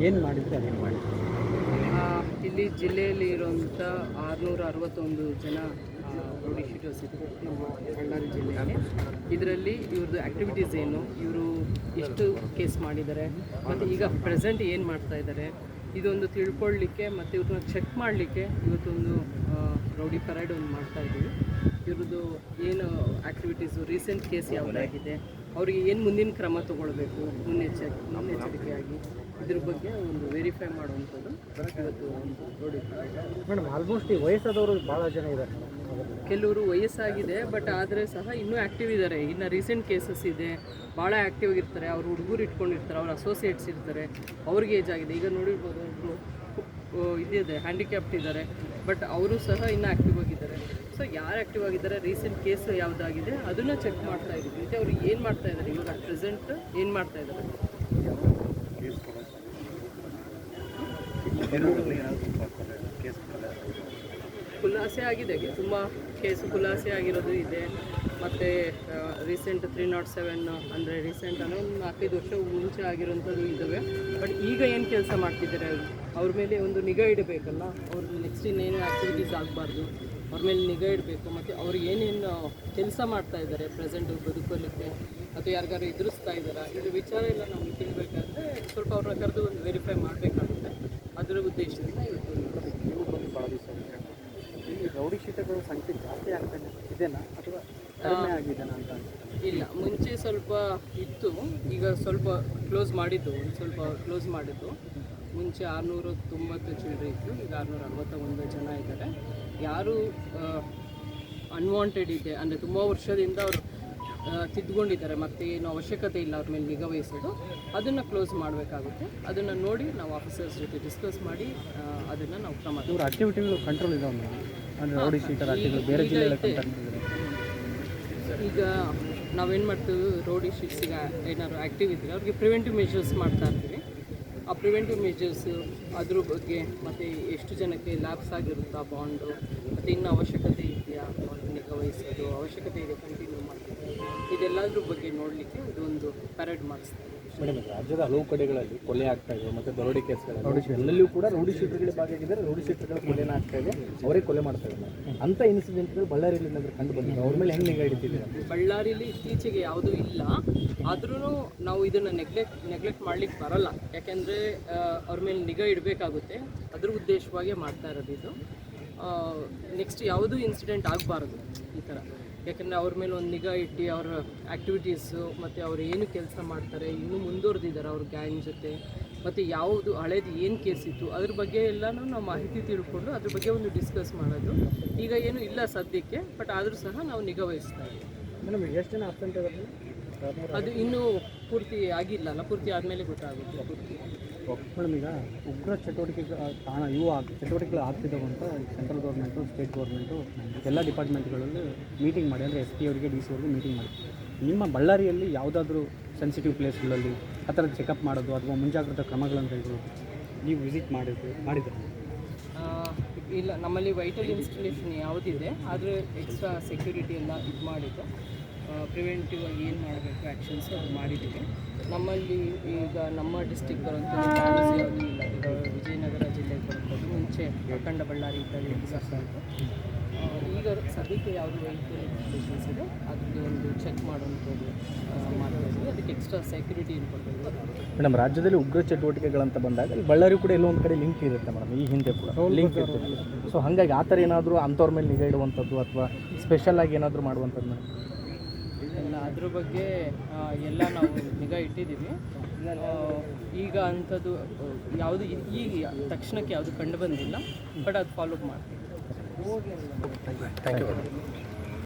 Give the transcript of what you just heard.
ಏನು ಮಾಡಿದ್ರೆ ಇಲ್ಲಿ ಜಿಲ್ಲೆಯಲ್ಲಿ ಇರುವಂಥ ಆರುನೂರ ಅರವತ್ತೊಂದು ಜನ ನಮ್ಮ ಬಳ್ಳಾರಿ ಇದರಲ್ಲಿ ಇವ್ರದ್ದು ಆ್ಯಕ್ಟಿವಿಟೀಸ್ ಏನು? ಇವರು ಎಷ್ಟು ಕೇಸ್ ಮಾಡಿದ್ದಾರೆ? ಮತ್ತು ಈಗ ಪ್ರೆಸೆಂಟ್ ಏನು ಮಾಡ್ತಾ ಇದ್ದಾರೆ? ಇದೊಂದು ತಿಳ್ಕೊಳ್ಳಿಕ್ಕೆ ಮತ್ತು ಇವ್ರನ್ನ ಚೆಕ್ ಮಾಡಲಿಕ್ಕೆ ಇವತ್ತೊಂದು ರೌಡಿ ಪರೇಡ್ ಒಂದು ಮಾಡ್ತಾ ಇದ್ದೀವಿ. ಇವ್ರದ್ದು ಏನು ಆ್ಯಕ್ಟಿವಿಟೀಸು ರೀಸೆಂಟ್ ಕೇಸ್ ಯಾವುದಾಗಿದೆ? ಅವರಿಗೆ ಏನು ಮುಂದಿನ ಕ್ರಮ ತಗೊಳ್ಬೇಕು? ಮುನ್ನೆಚ್ಚರಿ, ಮುನ್ನೆಚ್ಚರಿಕೆಯಾಗಿ ಇದ್ರ ಬಗ್ಗೆ ಒಂದು ವೆರಿಫೈ ಮಾಡುವಂಥದ್ದು ಇವತ್ತು ಒಂದು ಪರೇಡ್ ಮೇಡಮ್ ಆಲ್ಮೋಸ್ಟ್ ಈ ವಯಸ್ಸಾದವರು ಭಾಳ ಜನ ಇದ್ದಾರೆ. ಕೆಲವರು ವಯಸ್ಸಾಗಿದೆ ಬಟ್ ಆದರೆ ಸಹ ಇನ್ನೂ ಆ್ಯಕ್ಟಿವ್ ಇದ್ದಾರೆ ಇನ್ನು ರೀಸೆಂಟ್ ಕೇಸಸ್ ಇದೆ. ಭಾಳ ಆ್ಯಕ್ಟಿವ್ ಆಗಿರ್ತಾರೆ. ಅವ್ರು ಹುಡುಗರು ಇಟ್ಕೊಂಡಿರ್ತಾರೆ. ಅವ್ರ ಅಸೋಸಿಯೇಟ್ಸ್ ಇರ್ತಾರೆ. ಅವ್ರಿಗೆ ಏಜ್ ಆಗಿದೆ. ಈಗ ನೋಡಿರ್ಬೋದು ಒಬ್ಬರು ಇದಿದೆ ಹ್ಯಾಂಡಿಕ್ಯಾಪ್ಟ್ ಇದ್ದಾರೆ ಬಟ್ ಅವರು ಸಹ ಇನ್ನೂ ಆ್ಯಕ್ಟಿವ್ ಆಗಿದ್ದಾರೆ. ಸೊ ಯಾರು ಆ್ಯಕ್ಟಿವ್ ಆಗಿದ್ದಾರೆ? ರೀಸೆಂಟ್ ಕೇಸ್ ಯಾವುದಾಗಿದೆ? ಅದನ್ನು ಚೆಕ್ ಮಾಡ್ತಾ ಇದ್ದೀವಿ. ಮತ್ತು ಅವ್ರು ಏನು ಮಾಡ್ತಾ ಇದ್ದಾರೆ ಇವಾಗ ಪ್ರೆಸೆಂಟ್ ಏನು ಮಾಡ್ತಾ ಇದ್ದಾರೆ ಖುಲಾಸೆ ಆಗಿದೆ. ತುಂಬ ಕೇಸು ಖುಲಾಸೆ ಆಗಿರೋದು ಇದೆ. ಮತ್ತು ರೀಸೆಂಟ್ ತ್ರೀ ನಾಟ್ ಸೆವೆನ್ ಅಂದರೆ ರೀಸೆಂಟ್ ಅಂದರೆ ಒಂದು ನಾಲ್ಕೈದು ವರ್ಷ ಮುಂಚೆ ಆಗಿರೋಂಥದ್ದು ಇದ್ದಾವೆ. ಬಟ್ ಈಗ ಏನು ಕೆಲಸ ಮಾಡ್ತಿದ್ದಾರೆ ಅವರು? ಅವ್ರ ಮೇಲೆ ಒಂದು ನಿಗಾ ಇಡಬೇಕಲ್ಲ? ಅವ್ರ ನೆಕ್ಸ್ಟ್ ಇನ್ನೇನು ಆ್ಯಕ್ಟಿವಿಟೀಸ್ ಆಗಬಾರ್ದು? ಅವ್ರ ಮೇಲೆ ನಿಗಾ ಇಡಬೇಕು. ಮತ್ತು ಅವ್ರು ಏನೇನು ಕೆಲಸ ಮಾಡ್ತಾ ಇದ್ದಾರೆ ಪ್ರೆಸೆಂಟ್ ಬದುಕೋಲಿಕ್ಕೆ? ಅಥವಾ ಯಾರಿಗಾರು ಎದುರಿಸ್ತಾ ಇದ್ದಾರಾ? ಇದು ವಿಚಾರ ಎಲ್ಲ ನಮಗೆ ತಿಳಿಬೇಕಾದ್ರೆ ಸ್ವಲ್ಪ ಅವ್ರನ್ನ ಕರೆದು ಒಂದು ವೆರಿಫೈ ಮಾಡಬೇಕಾಗುತ್ತೆ. ಅದರ ಉದ್ದೇಶದಿಂದ ಇವತ್ತು ನೀವು ಬಂದು ಭಾಳ ದಿವಸ ಈ ರೌಡಿ ಶೀಟಗಳ ಸಂಖ್ಯೆ ಜಾಸ್ತಿ ಆಗ್ತಾನೆ ಇದೆನಾ? ಅಥವಾ ಕಡಿಮೆ ಆಗಿದೆನಾ ಅಂತ ಇಲ್ಲ ಮುಂಚೆ ಸ್ವಲ್ಪ ಇತ್ತು. ಈಗ ಸ್ವಲ್ಪ ಕ್ಲೋಸ್ ಮಾಡಿದ್ದು ಒಂದು ಸ್ವಲ್ಪ ಕ್ಲೋಸ್ ಮಾಡಿದ್ದು. ಮುಂಚೆ ಆರುನೂರ ತೊಂಬತ್ತು ಚಿಲ್ಡ್ರೆ ಇತ್ತು. ಈಗ ಆರುನೂರ ಅರವತ್ತ ಒಂದು ಜನ ಇದ್ದಾರೆ. ಯಾರು ಅನ್ವಾಂಟೆಡ್ ಇದೆ. ಅಂದರೆ ತುಂಬ ವರ್ಷದಿಂದ ಅವರು ತಿದ್ದುಕೊಂಡಿದ್ದಾರೆ. ಮತ್ತೆ ಏನು ಅವಶ್ಯಕತೆ ಇಲ್ಲ ಅವ್ರ ಮೇಲೆ ನಿಗಾ ವಹಿಸೋದು. ಅದನ್ನು ಕ್ಲೋಸ್ ಮಾಡಬೇಕಾಗುತ್ತೆ. ಅದನ್ನು ನೋಡಿ ನಾವು ಆಫೀಸರ್ಸ್ ಜೊತೆ ಡಿಸ್ಕಸ್ ಮಾಡಿ ಅದನ್ನು ನಾವು ಕ್ರಮ ಇವ್ರ ಆಕ್ಟಿವಿಟಿಗಳು ಕಂಟ್ರೋಲ್ ಇದಾವೆ ಅಂದರೆ ಆಕ್ಟಿವಿಟಿ ಬೇರೆ ಈಗ ನಾವೇನು ಮಾಡ್ತೀವಿ ರೋಡಿ ಶೀಟ್ಸಿಗೆ ಏನಾದ್ರು ಆ್ಯಕ್ಟಿವ್ ಇದ್ದರೆ ಅವ್ರಿಗೆ ಪ್ರಿವೆಂಟಿವ್ ಮೆಷರ್ಸ್ ಮಾಡ್ತಾ ಇರ್ತೀವಿ. ಆ ಪ್ರಿವೆಂಟಿವ್ ಮೆಷರ್ಸು ಅದ್ರ ಬಗ್ಗೆ ಮತ್ತು ಎಷ್ಟು ಜನಕ್ಕೆ ಲ್ಯಾಬ್ಸ್ ಆಗಿರುತ್ತಾ ಬಾಂಡು ಮತ್ತು ಇನ್ನು ಅವಶ್ಯಕತೆ ಇದೆಯಾ? ಅವ್ರನ್ನ ನಿಗವಹಿಸೋದು ಅವಶ್ಯಕತೆ ಇದೆ ಕಂಟಿನ್ಯೂ ಮಾಡೋದು ಇದೆಲ್ಲದ್ರ ಬಗ್ಗೆ ನೋಡಲಿಕ್ಕೆ ಇದೊಂದು ಪ್ಯಾರೇಡ್ ಮಾಡಿಸ್ತೀವಿ ಮೇಡಮ್ ರಾಜ್ಯದ ಹಲವು ಕಡೆಗಳಲ್ಲಿ ಕೊಲೆ ಆಗ್ತಾ ಇದೆ ಮತ್ತೆ ದರೋಡೆ ಕೇಸ್ಗಳಲ್ಲಿ. ಎಲ್ಲೆಲ್ಲೂ ಕೂಡ ರೌಡಿ ಶೀಟರ್ಗಳೇ ಭಾಗಿಯಾಗಿದ್ದಾರೆ ರೌಡಿ ಶೀಟರ್ಗಳ ಕೊಲೆನ ಆಗ್ತಾ ಇದೆ ಅವರೇ ಕೊಲೆ ಮಾಡ್ತಾ ಇದ್ದಾರೆ. ಅಂತ ಇನ್ಸಿಡೆಂಟ್ಗಳು ಬಳ್ಳಾರಿಯಲ್ಲಿ ಏನಾದ್ರು ಕಂಡು ಬಂದಿದೆ? ಅವ್ರ ಮೇಲೆ ಹೆಂಗೆ ನಿಗಾ ಇಡ್ತಿದ್ದೀರಾ ಬಳ್ಳಾರಿಯಲ್ಲಿ ಇತ್ತೀಚೆಗೆ ಯಾವುದೂ ಇಲ್ಲ. ಆದ್ರೂ ನಾವು ಇದನ್ನು ನೆಗ್ಲೆಕ್ಟ್ ನೆಗ್ಲೆಕ್ಟ್ ಮಾಡ್ಲಿಕ್ಕೆ ಬರಲ್ಲ. ಯಾಕೆಂದರೆ ಅವ್ರ ಮೇಲೆ ನಿಗಾ ಇಡಬೇಕಾಗುತ್ತೆ. ಅದ್ರ ಉದ್ದೇಶವಾಗಿ ಮಾಡ್ತಾ ಇರೋದು ಇದು. ನೆಕ್ಸ್ಟ್ ಯಾವುದೂ ಇನ್ಸಿಡೆಂಟ್ ಆಗಬಾರ್ದು ಈ ಥರ ಯಾಕಂದರೆ ಅವ್ರ ಮೇಲೆ ಒಂದು ನಿಗಾ ಇಟ್ಟು ಅವರ ಆ್ಯಕ್ಟಿವಿಟೀಸು ಮತ್ತು ಅವ್ರು ಏನು ಕೆಲಸ ಮಾಡ್ತಾರೆ ಇನ್ನೂ ಮುಂದುವರೆದಿದ್ದಾರೆ ಅವ್ರ ಗ್ಯಾಂಗ್ ಜೊತೆ. ಮತ್ತು ಯಾವುದು ಹಳೇದು ಏನು ಕೇಸ್ ಇತ್ತು ಅದ್ರ ಬಗ್ಗೆ ಎಲ್ಲನೂ ನಾವು ಮಾಹಿತಿ ತಿಳ್ಕೊಂಡು ಅದ್ರ ಬಗ್ಗೆ ಒಂದು ಡಿಸ್ಕಸ್ ಮಾಡೋದು. ಈಗ ಏನು ಇಲ್ಲ ಸದ್ಯಕ್ಕೆ ಬಟ್ ಆದರೂ ಸಹ ನಾವು ನಿಗಾ ವಹಿಸ್ತಾ ಇದ್ದೀವಿ. ಮೇಡಮ್ ಎಷ್ಟು ಜನ ಅಬ್ಸೆಂಟ್ ಅದು ಇನ್ನೂ ಪೂರ್ತಿ ಆಗಿಲ್ಲ ಅಲ್ಲ ಪೂರ್ತಿ ಆದಮೇಲೆ ಗೊತ್ತಾಗುತ್ತೆ. ಪೂರ್ತಿ ಮೇಡಮ್ ಈಗ ಉಗ್ರ ಚಟುವಟಿಕೆ ಕಾಣ ಇವು ಚಟುವಟಿಕೆಗಳು ಆಗ್ತಿದ್ದಾವೆ ಅಂತ ಸೆಂಟ್ರಲ್ ಗೌರ್ಮೆಂಟು ಸ್ಟೇಟ್ ಗೌರ್ಮೆಂಟು ಎಲ್ಲ ಡಿಪಾರ್ಟ್ಮೆಂಟ್ಗಳಲ್ಲಿ ಮೀಟಿಂಗ್ ಮಾಡಿ, ಅಂದರೆ ಎಸ್ ಪಿ ಅವರಿಗೆ ಡಿ ಸಿ ಅವರಿಗೆ ಮೀಟಿಂಗ್ ಮಾಡಿ. ನಿಮ್ಮ ಬಳ್ಳಾರಿಯಲ್ಲಿ ಯಾವುದಾದ್ರೂ ಸೆನ್ಸಿಟಿವ್ ಪ್ಲೇಸ್ಗಳಲ್ಲಿ ಆ ಥರ ಚೆಕಪ್ ಮಾಡೋದು ಅಥವಾ ಮುಂಜಾಗ್ರತಾ ಕ್ರಮಗಳನ್ನು ಕೈಗೊಳ್ಳೋದು ನೀವು ವಿಸಿಟ್ ಮಾಡಿದ್ರು, ಮಾಡಿದ್ರೆ? ಇಲ್ಲ, ನಮ್ಮಲ್ಲಿ ವೈಟಲ್ ಇನ್ಸ್ಟಾಲೇಷನ್ ಯಾವುದಿದೆ, ಆದರೆ ಎಕ್ಸ್ಟ್ರಾ ಸೆಕ್ಯೂರಿಟಿ ಎಲ್ಲ ಇದು ಮಾಡಿದ್ದು. ಪ್ರಿವೆಂಟಿವ್ ಆಗಿ ಏನು ಮಾಡಬೇಕು ಆ್ಯಕ್ಷನ್ಸ್ ಅದು ಮಾಡಿದ್ದೀವಿ. ನಮ್ಮಲ್ಲಿ ಈಗ ನಮ್ಮ ಡಿಸ್ಟಿಕ್ ಬರುವಂಥ ಯಾವುದೂ ಇಲ್ಲ ಈಗ ವಿಜಯನಗರ ಜಿಲ್ಲೆಗೆ ಬರುವಂಥದ್ದು ಮುಂಚೆ ಅಖಂಡ ಬಳ್ಳಾರಿ ಇದ್ದಲ್ಲಿ ಈಗ ಸದ್ಯಕ್ಕೆ ಯಾವುದು ವೆಹಿಕಲ್ ಇನ್ಸ್ಟಾಲೇಷನ್ಸ್ ಇದೆ ಅದಕ್ಕೆ ಒಂದು ಚೆಕ್ ಮಾಡುವಂಥದ್ದು ಮಾಡ್ತಾ ಇದ್ದೀವಿ. ಅದಕ್ಕೆ ಎಕ್ಸ್ಟ್ರಾ ಸೆಕ್ಯೂರಿಟಿ ಇರ್ಬೋದು ಮೇಡಮ್ ರಾಜ್ಯದಲ್ಲಿ ಉಗ್ರ ಚಟುವಟಿಕೆಗಳಂತ ಬಂದಾಗ ಇಲ್ಲಿ ಬಳ್ಳಾರಿ ಕೂಡ ಎಲ್ಲೋ ಒಂದು ಕಡೆ ಲಿಂಕ್ ಇರುತ್ತೆ ಮೇಡಮ್ ಈ ಹಿಂದೆ ಕೂಡ ಲಿಂಕ್ ಇರುತ್ತೆ. ಸೊ ಹಾಗಾಗಿ ಆ ಥರ ಏನಾದರೂ ಅಂಥವ್ರ ಮೇಲೆ ನಿಗಾ ಇಡುವಂಥದ್ದು ಅಥವಾ ಸ್ಪೆಷಲ್ ಆಗಿ ಏನಾದರೂ ಮಾಡುವಂಥದ್ದು ಮೇಡಮ್? ಎಲ್ಲ ಅದ್ರ ಬಗ್ಗೆ ಎಲ್ಲ ನಾವು ನಿಗಾ ಇಟ್ಟಿದ್ದೀವಿ. ಈಗ ಅಂಥದ್ದು, ಯಾವುದು ಈಗ ತಕ್ಷಣಕ್ಕೆ ಯಾವುದು ಕಂಡು ಬಂದಿಲ್ಲ, ಬಟ್ ಅದು ಫಾಲೋ ಮಾಡ್ತೀವಿ. Thank you